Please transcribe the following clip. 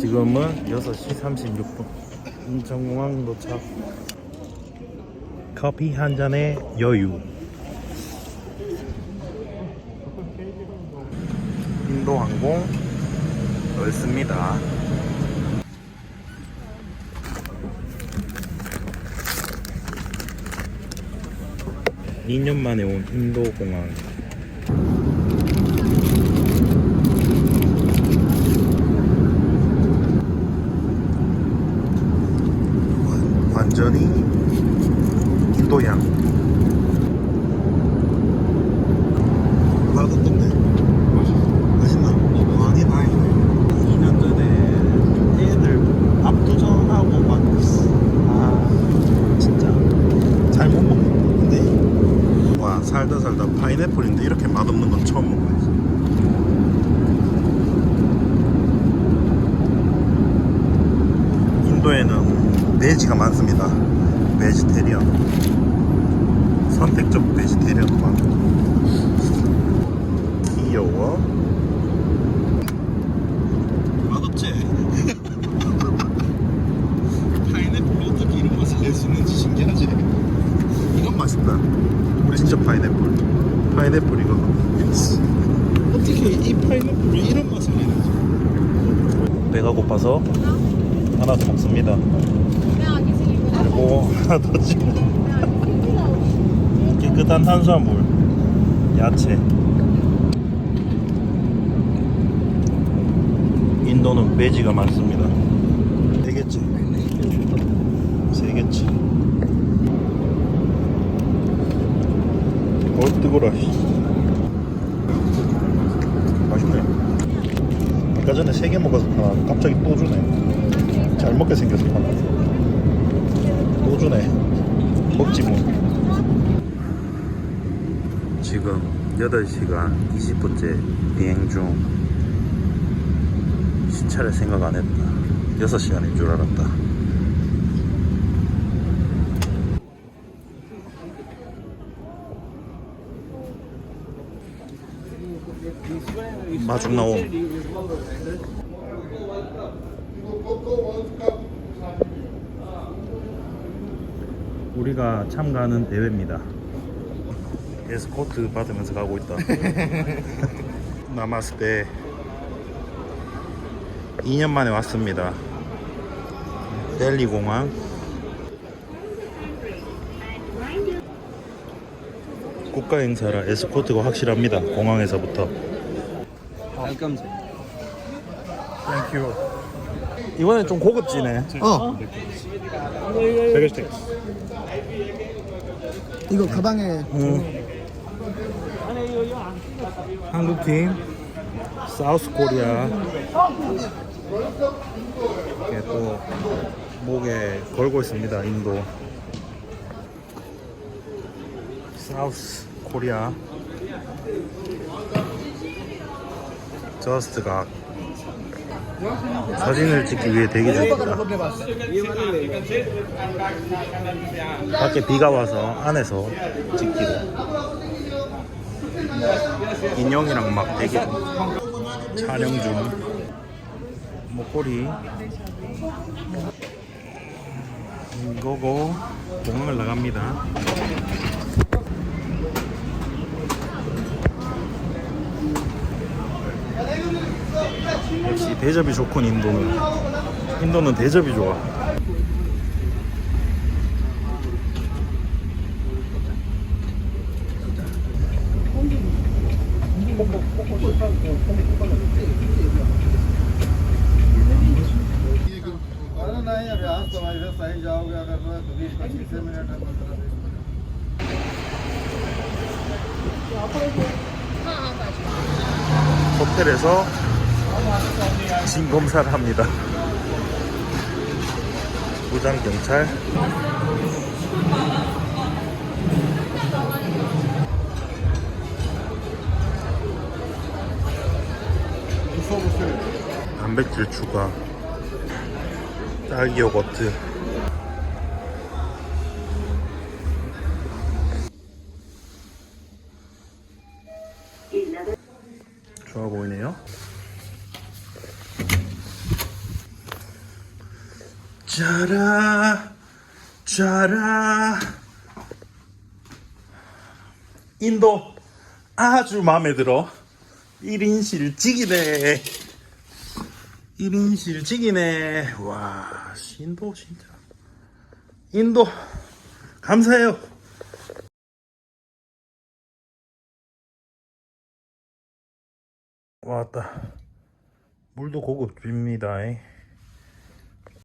지금은 6시 36분. 인천공항 도착. 커피 한 잔의 여유. 인도항공 넓습니다. 이년 만에 온 인도공항. 완전히 인도양. 맛없던데? 맛있나? 많이 다행이네. 2년 전에 애들 압도전하고 막, 아, 진짜 잘 못 먹는데. 와, 살다 살다 파인애플인데 이렇게 맛없는 건 처음 먹어야지. 인도에는 베지가 많습니다. 베지테리언. 선택적 베지테리언도 많고. 귀여워. 맛없지? 파인애플 어떻게 이런 맛을 낼 수 있는지 신기하지? 이건 맛있다. 진짜 파인애플. 파인애플 이거. 어떻게 이 파인애플을 이런 맛을 내는지. 배가 고파서 하나 더 먹습니다. 그리고 하나 더 지금 깨끗한 탄수화물, 야채. 인도는 베지가 많습니다. 되겠지? 세겠지. 어 뜨거라. 씨. 맛있네. 아까 전에 세 개 먹어서 하나 갑자기 또 주네. 잘 먹게 생겼어 하나. 또 주네. 먹지 뭐. 지금 8시간 20분째 비행 중. 시차를 생각 안 했다. 6시간인 줄 알았다. 마중 나옴. 우리가 참가하는 대회입니다. 에스코트 받으면서 가고 있다. 남았을 때 2년 만에 왔습니다. 델리 공항. 국가 행사라 에스코트가 확실합니다. 공항에서부터. 웰컴 땡큐. 이번엔 좀 고급지네. 어텍 이거 가방에 응. 한국 팀 사우스 코리아 이렇게 또 목에 걸고 있습니다. 인도 사우스 코리아 저스트가 사진을 찍기 위해 대기 중입니다. 밖에 비가 와서 안에서 찍기로. 인형이랑 막 대기 중. 촬영 중. 목걸이. 이거고 공항을 나갑니다 역시 대접이 좋군 인도는. 인도는 대접이 좋아. 호텔에서 진 검사를 합니다. 부장 경찰. 단백질 추가. 딸기 요거트. 좋아 보이네요. 짜라 짜라. 인도 아주 마음에 들어. 1인실 찌기네. 1인실 찌기네. 와 인도 진짜. 인도 감사해요. 왔다. 물도 고급집니다